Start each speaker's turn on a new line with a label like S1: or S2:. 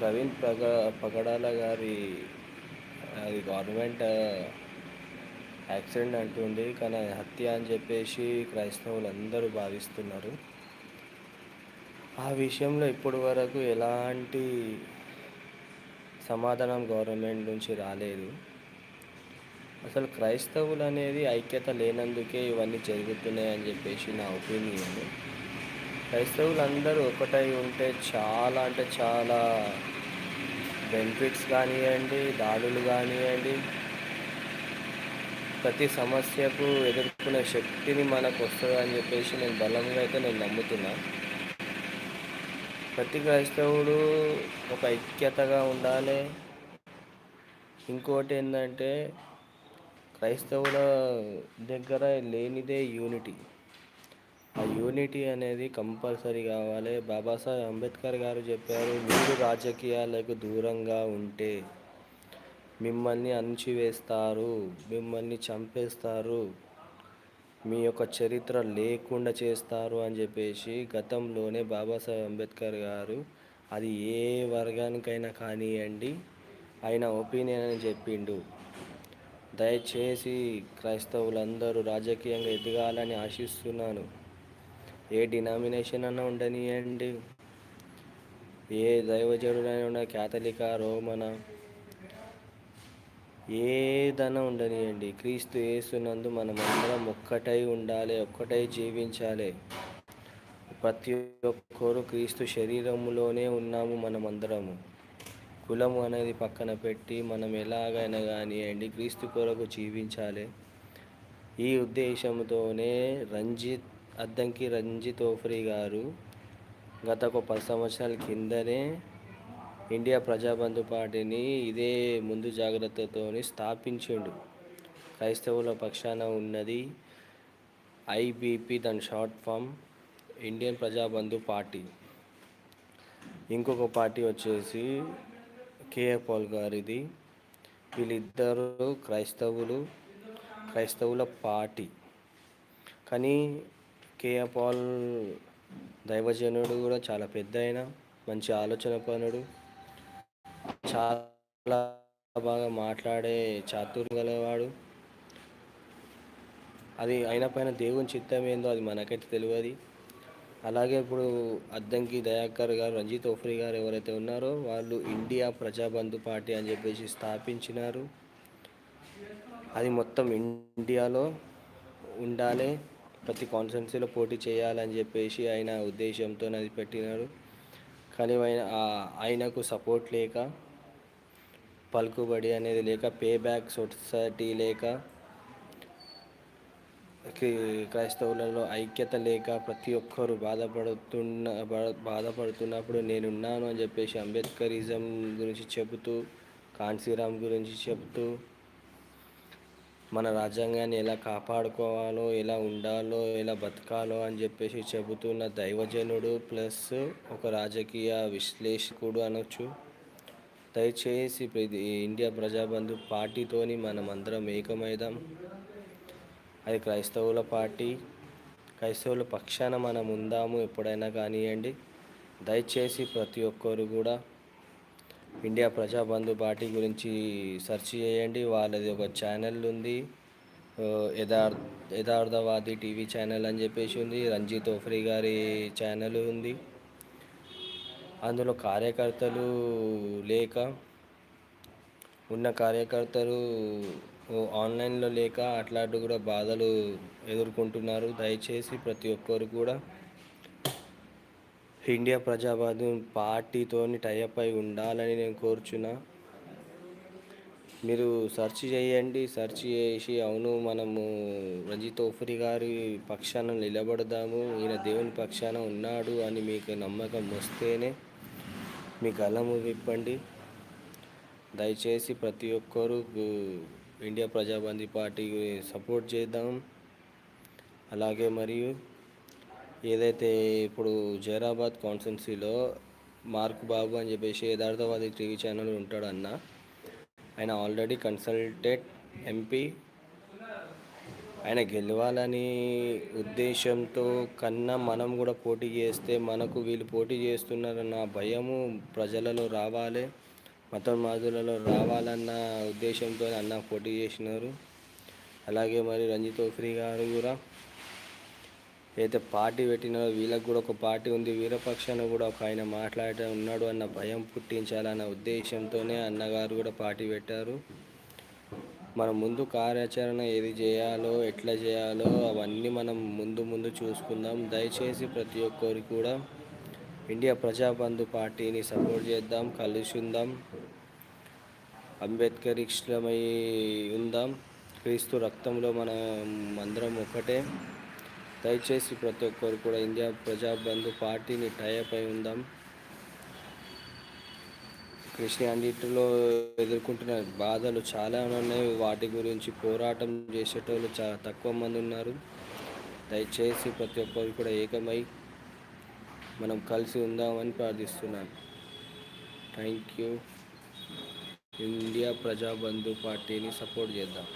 S1: ప్రవీణ్ పగ పగడాల గారి అది గవర్నమెంట్ యాక్సిడెంట్ అంటుంది కానీ హత్య అని చెప్పేసి క్రైస్తవులు అందరూ భావిస్తున్నారు. ఆ విషయంలో ఇప్పటి వరకు ఎలాంటి సమాధానం గవర్నమెంట్ నుంచి రాలేదు. అసలు క్రైస్తవులు అనేది ఐక్యత లేనందుకే ఇవన్నీ జరుగుతున్నాయి అని చెప్పేసి నా ఒపీనియన్. క్రైస్తవులు అందరూ ఒకటై ఉంటే చాలా అంటే చాలా బెనిఫిట్స్ కానివ్వండి దాడులు కానివ్వండి. ప్రతి సమస్యకు ఎదుర్కొనే శక్తిని మనకు వస్తుంది అని చెప్పేసి నేను బలంగా అయితే నేను నమ్ముతున్నా. ప్రతి క్రైస్తవుడు ఒక ఐక్యతగా ఉండాలి. ఇంకోటి ఏంటంటే క్రైస్తవుల దగ్గర లేనిదే యూనిటీ. ఆ యూనిటీ అనేది కంపల్సరీ కావాలి. బాబాసాహెబ్ అంబేద్కర్ గారు చెప్పారు మీరు రాజకీయాలకు దూరంగా ఉంటే మిమ్మల్ని అణచివేస్తారు మిమ్మల్ని చంపేస్తారు మీ యొక్క చరిత్ర లేకుండా చేస్తారు అని చెప్పేసి గతంలోనే బాబాసాహెబ్ అంబేద్కర్ గారు అది ఏ వర్గానికైనా కానివ్వండి ఆయన ఒపీనియన్ అని చెప్పిండు. దయచేసి క్రైస్తవులందరూ రాజకీయంగా ఎదగాలని ఆశిస్తున్నాను. ఏ డినామినేషన్ అన్నా ఉండనియండి. ఏ దైవజనుడైనా ఉన్న క్యాథలిక రోమన ఏదైనా ఉండనియండి. క్రీస్తు వేస్తున్నందు మనమందరం ఒక్కటై ఉండాలి ఒక్కటై జీవించాలి. ప్రతి ఒక్కరు క్రీస్తు శరీరంలోనే ఉన్నాము మనమందరము. కులము అనేది పక్కన పెట్టి మనం ఎలాగైనా కానివ్వండి క్రీస్తు కొరకు జీవించాలి. ఈ ఉద్దేశంతోనే రంజిత్ అద్దంకి రంజితోఫ్రీ గారు గత ఒక పది సంవత్సరాల కిందనే ఇండియా ప్రజాబంధు పార్టీని ఇదే ముందు జాగ్రత్తతో స్థాపించిండు. క్రైస్తవుల పక్షాన ఉన్నది ఐబీపీ దాని short form Indian Prajabandhu party. ఇంకొక పార్టీ వచ్చేసి కేఏ పాల్ గారిది. వీళ్ళిద్దరూ క్రైస్తవులు క్రైస్తవుల పార్టీ. కానీ కేఏ పాల్ దైవజనుడు కూడా చాలా పెద్ద అయిన మంచి ఆలోచన పనుడు. చాలా బాగా మాట్లాడే చాతుర్యం గలవాడు. అది అయిన పైన దేవుని చిత్తం ఏందో అది మనకైతే తెలియదు. అలాగే ఇప్పుడు అద్దంకి దయాకర్ గారు రంజిత్ ఓఫ్రీ గారు ఎవరైతే ఉన్నారో వాళ్ళు ఇండియా ప్రజాబంధు పార్టీ అని చెప్పేసి స్థాపించినారు. అది మొత్తం ఇండియాలో ఉండాలి. ప్రతి కాన్స్టెన్సీలో పోటీ చేయాలని చెప్పేసి ఆయన ఉద్దేశంతో అది పెట్టినారు. కానీ ఆయన ఆయనకు సపోర్ట్ లేక పలుకుబడి అనేది లేక పే బ్యాక్ సొసైటీ లేక క్రైస్తవులలో ఐక్యత లేక ప్రతి ఒక్కరు బాధపడుతున్న బాధపడుతున్నప్పుడు నేనున్నాను అని చెప్పేసి అంబేద్కరిజం గురించి చెబుతూ కాన్సీరామ్ గురించి చెబుతూ మన రాజ్యాంగాన్ని ఎలా కాపాడుకోవాలో ఎలా ఉండాలో ఎలా బతకాలో అని చెప్పేసి చెబుతున్న దైవజనుడు ప్లస్ ఒక రాజకీయ విశ్లేషకుడు అనొచ్చు. దయచేసి ఇండియా ప్రజాబంధు పార్టీతోని మనం అందరం ఏకమైదాం. అది క్రైస్తవుల పార్టీ. క్రైస్తవుల పక్షాన మనం ఉందాము ఎప్పుడైనా కానివ్వండి దయచేసి ప్రతి ఒక్కరు కూడా ఇండియా ప్రజాబంధు పార్టీ గురించి సెర్చ్ చేయండి. వాళ్ళది ఒక ఛానల్ ఉంది. యథార్థ యథార్థవాది టీవీ ఛానల్ అని చెప్పేసి ఉంది. రంజిత్ ఓఫ్రీ గారి ఛానల్ ఉంది. అందులో కార్యకర్తలు లేక ఉన్న కార్యకర్తలు ఆన్లైన్లో లేక అట్లాంటి కూడా బాధలు ఎదుర్కొంటున్నారు. దయచేసి ప్రతి ఒక్కరు కూడా ఇండియా ప్రజావాదం పార్టీతోని టైఅప్ అయి ఉండాలని నేను కోరుచున్నా. మీరు సెర్చ్ చేయండి సెర్చ్ చేసి అవును మనము రంజిత్ ఓఫ్రి గారి పక్షాన నిలబడదాము ఈయన దేవుని పక్షాన ఉన్నాడు అని మీకు నమ్మకం వస్తేనే మీ గలము విప్పండి. దయచేసి ప్రతి ఒక్కరూ ఇండియా ప్రజాబంధి పార్టీకి సపోర్ట్ చేద్దాం. అలాగే మరియు ఏదైతే ఇప్పుడు జైరాబాద్ కాన్స్టెన్సీలో మార్క్ బాబు అని చెప్పేసి యథార్థవాది టీవీ ఛానల్ ఉంటాడన్న ఆయన ఆల్రెడీ కన్సల్టెడ్ ఎంపీ. ఆయన గెలవాలని ఉద్దేశంతో కన్నా మనం కూడా పోటీ చేస్తే మనకు వీళ్ళు పోటీ చేస్తున్నారన్న భయము ప్రజలలో రావాలి మతోన్మాదులలో రావాలన్న ఉద్దేశంతో అన్న పోటీ చేసినారు. అలాగే మరి రంజిత్ ఓఫ్రీ గారు కూడా అయితే పార్టీ పెట్టినారో వీళ్ళకి కూడా ఒక పార్టీ ఉంది వీరపక్షాన్ని కూడా ఒక ఆయన మాట్లాడే ఉన్నాడు అన్న భయం పుట్టించాలన్న ఉద్దేశంతోనే అన్నగారు కూడా పార్టీ పెట్టారు. మనం ముందు కార్యాచరణ ఏది చేయాలో ఎట్లా చేయాలో అవన్నీ మనం ముందు ముందు చూసుకుందాం. దయచేసి ప్రతి ఒక్కరికి కూడా ఇండియా ప్రజాబంధు పార్టీని సపోర్ట్ చేద్దాం కలిసి ఉందాం అంబేద్కర్ ఇష్టమై ఉందాం. క్రీస్తు రక్తంలో మనం అందరం ఒకటే. దయచేసి ప్రతి ఒక్కరు కూడా ఇండియా ప్రజాబంధు పార్టీని టైప్ అయి ఉందాం. క్రిస్టియానిటీలో ఎదుర్కొంటున్న బాధలు చాలా ఉన్నాయి. వాటి గురించి పోరాటం చేసేటోళ్ళు చాలా తక్కువ మంది ఉన్నారు. దయచేసి ప్రతి ఒక్కరు కూడా ఏకమై మనం కలిసి ఉందామని ప్రార్థిస్తున్నాను. థ్యాంక్ యూ ఇండియా ప్రజాబంధు పార్టీని సపోర్ట్ చేద్దాం.